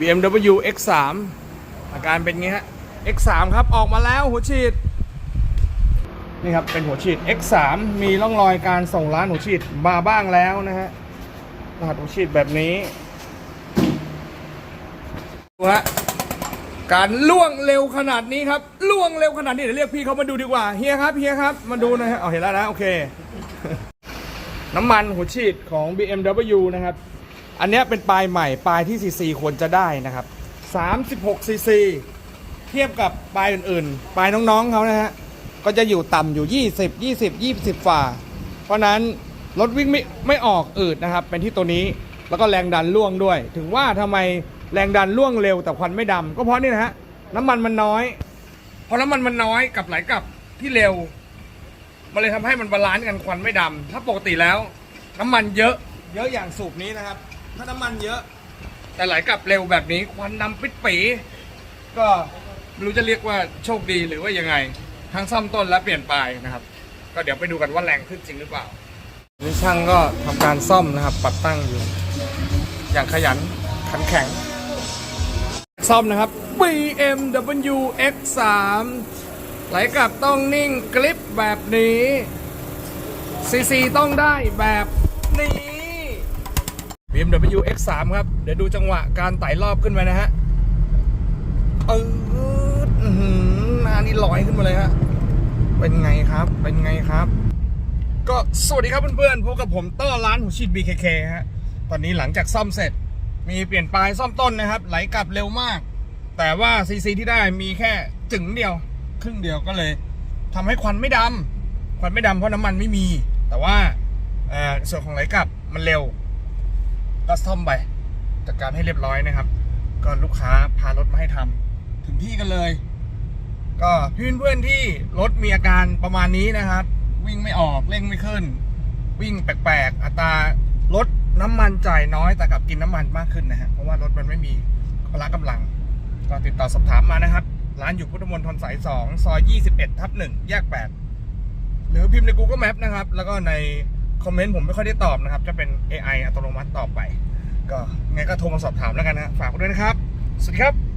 BMW X3 อาการเป็นไงฮะ X3 ครับออกมาแล้วหัวฉีด นี่ครับเป็นหัวฉีด X3 มีร่องรอยการส่งร้านหัวฉีดมาบ้างแล้วนะฮะรหัสหัวฉีดแบบนี้ดูฮะการล่วงเร็วขนาดนี้ครับล่วงเร็วขนาดนี้เดี๋ยวเรียกพี่เขามาดูดีกว่าเฮียครับเฮียครับมาดูหนะฮะเอาเห็นแล้วนะโอเค น้ำมันหัวฉีดของ BMW นะครับ อันเนี้ยเป็นปลายใหม่ปลายที่ CC ควรจะได้นะครับ36 CC เทียบกับปลายอื่นๆ ปลายน้องๆเขานะฮะก็จะอยู่ต่ำอยู่ 20 20 20ฝ่า เพราะนั้นรถวิ่งไม่ไม่ออกอืดนะครับ เป็นที่ตัวนี้แล้วก็แรงดันล่วงด้วย ถึงว่าทำไมแรงดันล่วงเร็วแต่ควันไม่ดำก็เพราะนี่นะฮะน้ำมันมันน้อย พอน้ำมันมันน้อยกับไหลกลับที่เร็ว มันเลยทำให้มันบาลานซ์กันควันไม่ดำถ้าปกติแล้ว น้ำมันเยอะเยอะอย่างสูบนี้นะครับ ถ้าน้ำมันเยอะ แต่ไหลกลับเร็วแบบนี้ควันดำปิดปีก็ไม่รู้จะเรียกว่าโชคดีหรือว่ายังไง ทั้งซ่อมต้นและเปลี่ยนปลายนะครับ ก็เดี๋ยวไปดูกันว่าแรงขึ้นจริงหรือเปล่านี่ช่างก็ทำการซ่อมนะครับ ปรับตั้งอยู่ อย่างขยันขันแข็ง ซ่อมนะครับ BMW X3 ไหลกลับต้องนิ่งกริปแบบนี้ซีซีต้องได้แบบนี้ BMW X3 ครับ เดี๋ยวดูจังหวะการไต่รอบขึ้นไปนะฮะอื้อหือนานี่ลอยขึ้นมาเลยฮะ เป็นไงครับ เป็นไงครับ ก็สวัสดีครับเพื่อนๆ พบกับผมเตอร์ร้านหูชิด BKK ฮะ ตอนนี้หลังจากซ่อมเสร็จ มีเปลี่ยนปลายซ่อมต้นนะครับ ไหลกลับเร็วมาก แต่ว่าซีซีที่ได้มีแค่จึงเดียว ครึ่งเดียวก็เลยทำให้ควันไม่ดำควันไม่ดำเพราะน้ำมันไม่มี แต่ว่าส่วนของไหลกลับมันเร็ว ก็ซ่อมไปจัดการให้เรียบร้อยนะครับ ก็ลูกค้าพารถมาให้ทำถึงที่กันเลย ก็เพื่อนเพื่อนที่รถมีอาการประมาณนี้นะครับ วิ่งไม่ออกเร่งไม่ขึ้น วิ่งแปลกๆ อัตรารถน้ำมันจ่ายน้อยแต่กลับกินน้ำมันมากขึ้นนะฮะเพราะว่ารถมันไม่มีพละกำลัง ก็ติดต่อสอบถามมานะครับ ร้านอยู่พุทธมณฑลสาย2ซอย21ทับ1แยก 8 หรือพิมพ์ใน Google Map นะครับ แล้วก็ใน คอมเมนต์ผมไม่ค่อยได้ตอบนะครับ จะเป็น AI อัตโนมัติตอบไป ก็ไงก็โทรมาสอบถามแล้วกันนะฝากด้วยนะครับ สวัสดีครับ